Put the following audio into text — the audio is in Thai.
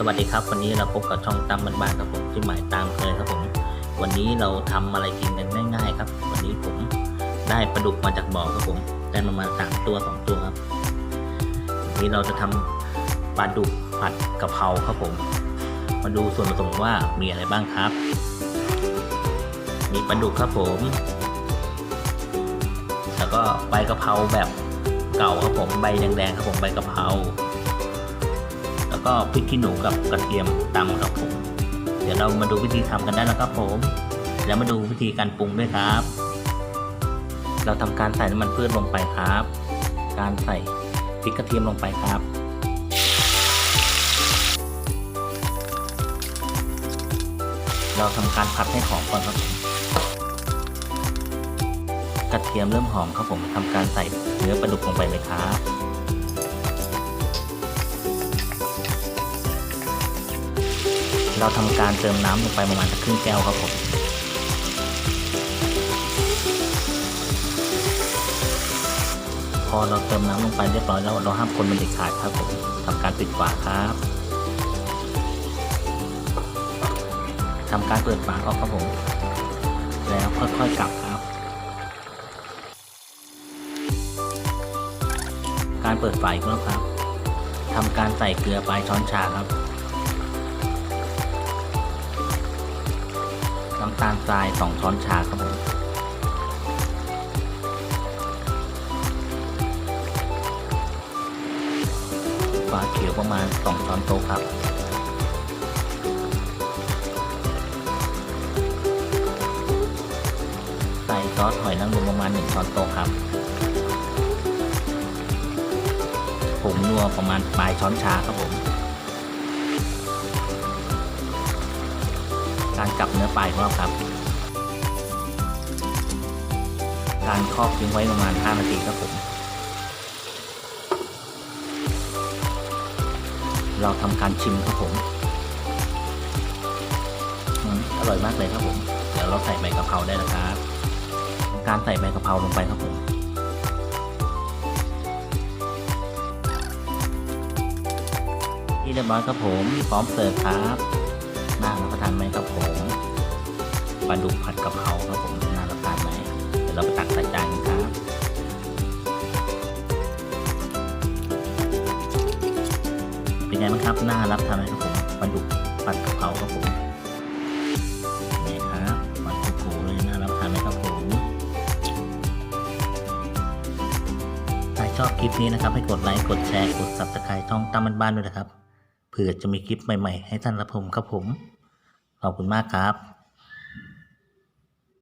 สวัสดีครับ วันนี้เราพบกับช่องตั้มบ้านๆครับผมที่หมายตามเคยครับผม วันนี้เราทำอะไรกินกันง่ายๆครับ วันนี้ผมได้ปลาดุกมาจากบ่อครับผมได้ประมาณสามตัวสองตัวครับวันนี้เราจะทำปลาดุกผัดกะเพราครับผม มาดูส่วนผสมว่ามีอะไรบ้างครับ มีปลาดุกครับผม แล้วก็ใบกะเพราแบบเก่าครับผมใบแดงๆครับผมใบกะเพรา แล้วก็พริกขี้หนูกับกระเทียมตำครับผม เดี๋ยวเรามาดูวิธีทำกันได้แล้วครับผม แล้วมาดูวิธีการปรุงด้วยครับ เราทำการใส่น้ำมันพืชลงไปครับ การใส่พริกกระเทียมลงไปครับเราทำการผัดให้หอมก่อนครับผมกระเทียมเริ่มหอมครับผมทำการใส่เนื้อปลาดุกลงไปเลยครับ เราทำการเติมน้ำลงไปประมาณสักครึ่งแก้วครับผมพอเราเติมน้ำลงไปเรียบร้อยแล้วเราห้ามคนมันเด็ดขาดครับผมทำการปิดฝาครับทำการเปิดฝาออกครับผม แล้วค่อยๆกลับครับ การเปิดฝาอีกรอบครับทำการใส่เกลือปลายช้อนชาครับ น้ำตาลทราย 2 ช้อนชาครับผมฟ้าเขียวประมาณ 2 ช้อนโต๊ะครับใส่ซอสหอยนางรมประมาณ 1 ช้อนโต๊ะครับผงนัวประมาณปลายช้อนชาครับผม การกลับเนื้อปลายของเราครับ การครอบทิ้งไว้ประมาณ 5 นาทีครับผมเราทำการชิมครับผมอร่อยมากเลยครับผม เดี๋ยวเราใส่ใบกะเพราได้แล้วครับ การใส่ใบกะเพราลงไปครับผมที่เรียบร้อยครับผม พร้อมเสิร์ฟครับ น่ารับประทานไหมครับผมปลาดุกผัดกะเพราครับผมน่ารับประทานไหมเดี๋ยวเราไปตักใส่จานกันครับเป็นไงบ้างครับน่ารับประทานไหมครับผมปลาดุกผัดกะเพราครับผมนี่ครับมันโกูเลยน่ารับประทานไหมครับผมถ้าชอบคลิปนี้นะครับให้กดไลค์กดแชร์กด subscribe ช่องตั้มบ้านๆด้วยนะครับ เผื่อจะมีคลิปใหม่ ๆ ให้ท่านรับชมครับผม ขอบคุณมากครับ